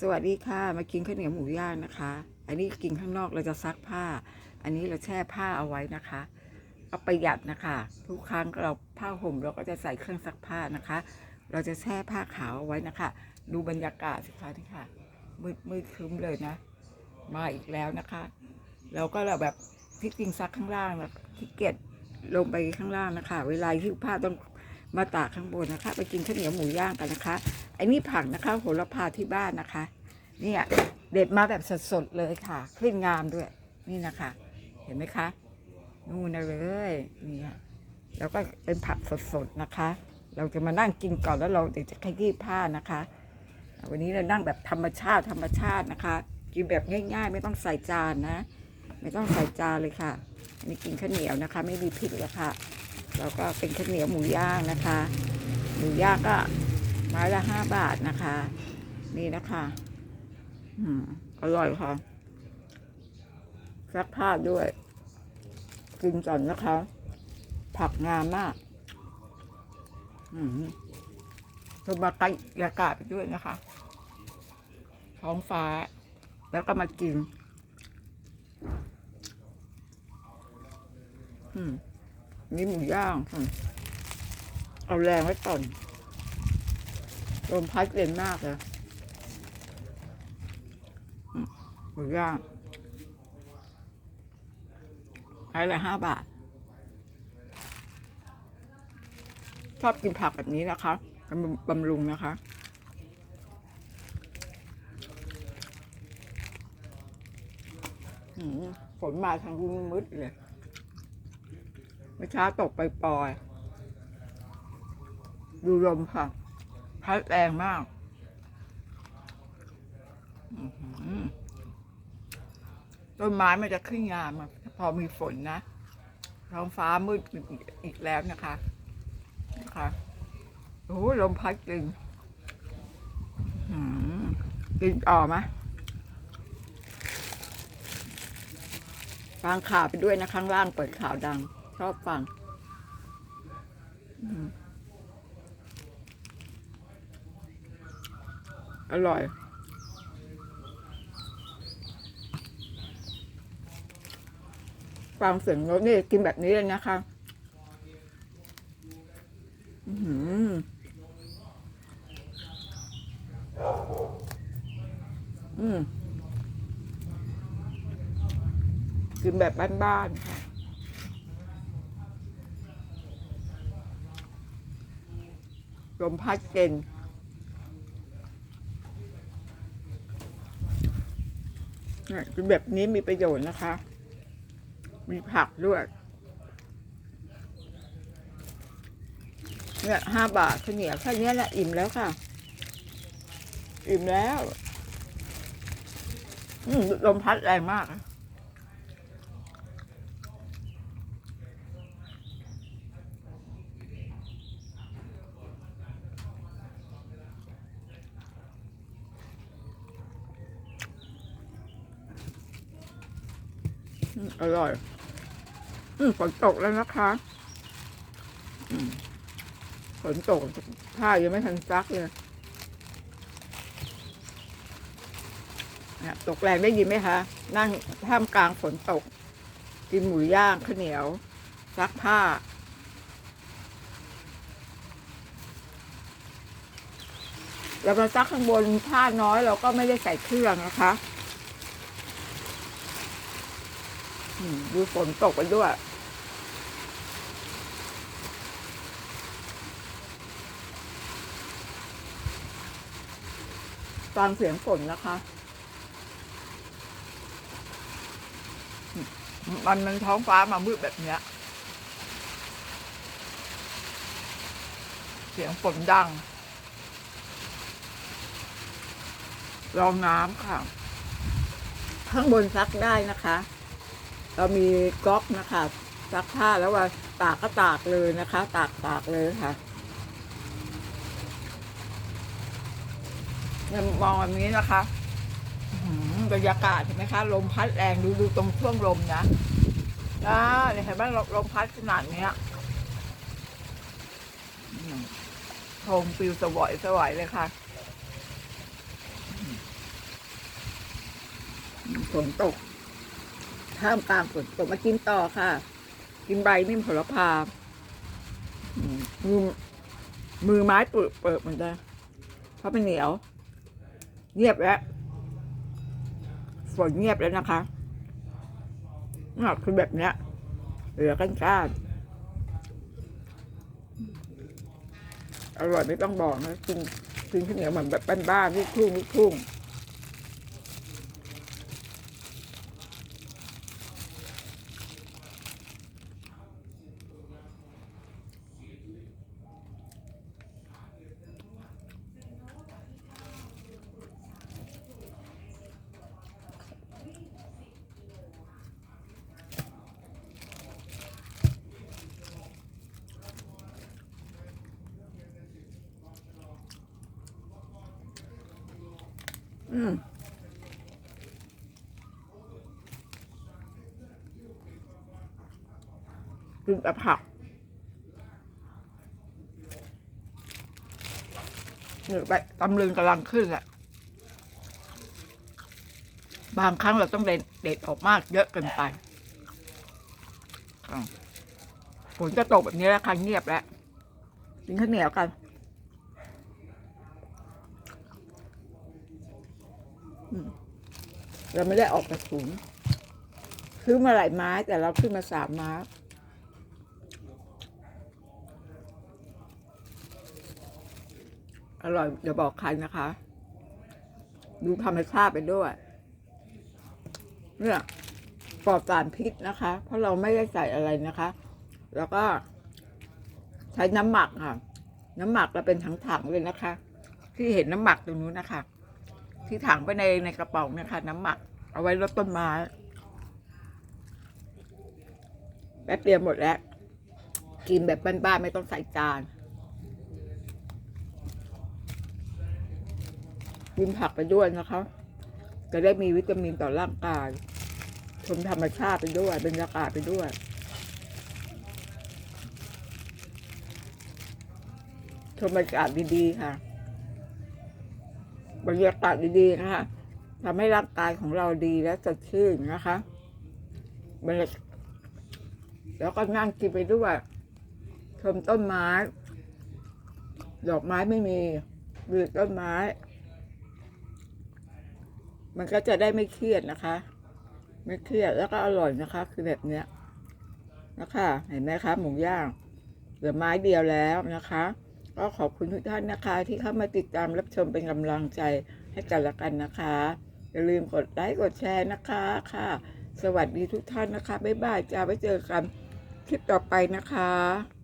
สวัสดีค่ะ มากินข้าวเหนียวหมูย่างนะคะ อันนี้กินข้างนอกเราจะซักผ้า อันนี้เราแช่ผ้าเอาไว้นะคะเอาประหยัดนะคะ ทุกครั้งเราผ้าห่มเราก็จะใส่เครื่องซักผ้านะคะ เราจะแช่ผ้าขาวเอาไว้นะคะ ดูบรรยากาศสิคะนี่ค่ะ มืดมืดครึ้มเลยนะ มาอีกแล้วนะคะ เราก็เราแบบที่จริงซักข้างล่างนะที่เกียจลงไปข้างล่างนะคะ เวลาที่ผ้าต้องมาตากข้างบนนะคะ ไปกินข้าวเหนียวหมูย่างกันนะคะ อันนี้ผักนะคะโหระพาที่บ้านนะคะเนี่ยเด็ดมาแบบสดๆเลยค่ะขึ้นงามด้วยนี่นะคะ เห็นไหมคะนู่นเลยนี่แล้วก็เป็นผักสดๆนะคะ เราจะมานั่งกินก่อนแล้วเราเดี๋ยวจะขยี้ผ้านะคะ วันนี้เรานั่งแบบธรรมชาติธรรมชาตินะคะกินแบบง่ายๆ ไม่ต้องใส่จานนะ ไม่ต้องใส่จานเลยค่ะอันนี้กินข้าวเหนียวนะคะ ไม่มีพริกแล้วค่ะแล้วก็เป็นข้าวเหนียวหมูย่างนะคะ หมูย่างก็ ไม้ละห้าบาทนะคะ นี่นะคะอืมอร่อยค่ะซักผ้าด้วย กินก่อนนะคะ ผักงามมาก อืมชมบรรยากาศไปด้วยนะคะ ท้องฟ้า แล้วก็มากิน อืมนี่หมูย่างอเอาแรงไว้ก่อน ลมพัดเย็นมากเลยอืมหมูย่างใช้ละห้าบาท ชอบกินผักแบบนี้นะคะบำบำรุงนะคะฝนมาทางรุ่งมืดเลยเมื่อเช้าตกไปปล่อย ดูลมค่ะ พัดแรงมากต้นไม้มันจะขึ้นงามพอมีฝนนะท้องฟ้ามืดอีกแล้วนะคะนะคะโอ้ลมพัดจริงอื้อหือกินต่อไหมฟังข่าวไปด้วยนะข้างล่างเปิดข่าวดัง ชอบฟังอืมอ ร่อย ฟังเสียงรถนี่กินแบบนี้เลยนะคะอือหืออืมกินแบบบ้านๆค่ะลมพัดเย็นเนี่ย กินแบบนี้มีประโยชน์นะคะ มีผักด้วย เนี่ยห้าบาทข้าวเหนียวแค่นี้แหละอิ่มแล้วค่ะ อิ่มแล้ว อืมลมพัดแรงมาก อร่อย อืมฝนตกแล้วนะคะฝนตกผ้ายังไม่ทันซักเลยเนี่ยตกแรงได้ยินไหมคะ นั่งท่ามกลางฝนตก กินหมูย่างข้าวเหนียว ซักผ้าเรามาซักข้างบนผ้าน้อยเราก็ไม่ได้ใส่เครื่องนะคะ อืม ดูฝนตกไปด้วยฟังเสียงฝนนะคะ มันมันท้องฟ้ามามืดแบบเนี้ย เสียงฝนดัง รองน้ำค่ะ ข้างบนซักได้นะคะ เรามีก๊อกนะคะซักผ้าแล้วว่าตากก็ตากเลยนะคะ ตากตากเลยค่ะมองแบบนี้นะคะบรรยากาศเห็นไหมคะ ลมพัดแรงดูดูตรงช่วงลมนะนะเนี่ยเห็นไหมลมลมพัดขนาดเนี้ยอืมโทมปิวสวอยสวอยเลยค่ะฝนตก ท่ามกลางฝนตกมากินต่อค่ะ กินใบนิ่มโหระพามือมือไม้เปิดเปิดเหมือนกันเพราะมันเหนียว เงียบแล้วฝนเงียบแล้วนะคะนอกคือแบบเนี้ยเหลือกันก้านอร่อยไม่ต้องบอกนะกินกินข้าวเหนียวเหมือนแบบบ้านๆลูกทุ่งลูกทุ่ง อืมกินกับผักเนี่ยไปตำลึงกำลังขึ้นแหละบางครั้งเราต้องเด็ดเด็ดออกมากเยอะเกินไปฝนจะตกแบบนี้แล้วค่ะเงียบแล้วกินข้าวเหนียวกัน เราไม่ได้ออกกระถุงซื้อมาหลายไม้ แต่เราขึ้นมาสามไม้อร่อยอย่าบอกใครนะคะ ดูธรรมชาติไปด้วย เนี่ยปลอดสารพิษนะคะ เพราะเราไม่ได้ใส่อะไรนะคะ แล้วก็ ใช้น้ำหมักค่ะ น้ำหมักเราเป็นถังๆเลยนะคะ ที่เห็นน้ำหมักตรงนู้นนะคะ ที่ถังไปในในกระป๋องเนะคะน้ำหมัก เอาไว้รดต้นไม้แป๊บเดียวหมดแล้ว กินแบบบ้านๆไม่ต้องใส่จานกินผักไปด้วยนะคะ จะได้มีวิตามินต่อร่างกายชมธรรมชาติไปด้วยบรรยากาศไปด้วยชมบรรยากาศดีๆค่ะ บรรยากาศดีๆนะคะทำให้ร่างกายของเราดีและสดชื่นนะคะบรรยากาศแล้วก็นั่งกินไปด้วยชมต้นไม้ ดอกไม้ไม่มีดูต้นไม้ มันก็จะได้ไม่เครียดนะคะ ไม่เครียดแล้วก็อร่อยนะคะ คือแบบเนี้ยนะคะ เห็นไหมคะ หมูย่างเหลือไม้เดียวแล้วนะคะ ก็ขอบคุณทุกท่านนะคะ ที่เข้ามาติดตามรับชมเป็นกำลังใจให้กันละกันนะคะ อย่าลืมกดไลค์กดแชร์นะคะค่ะ สวัสดีทุกท่านนะคะ บ๊ายบายจ้าไว้เจอกันคลิปต่อไปนะคะ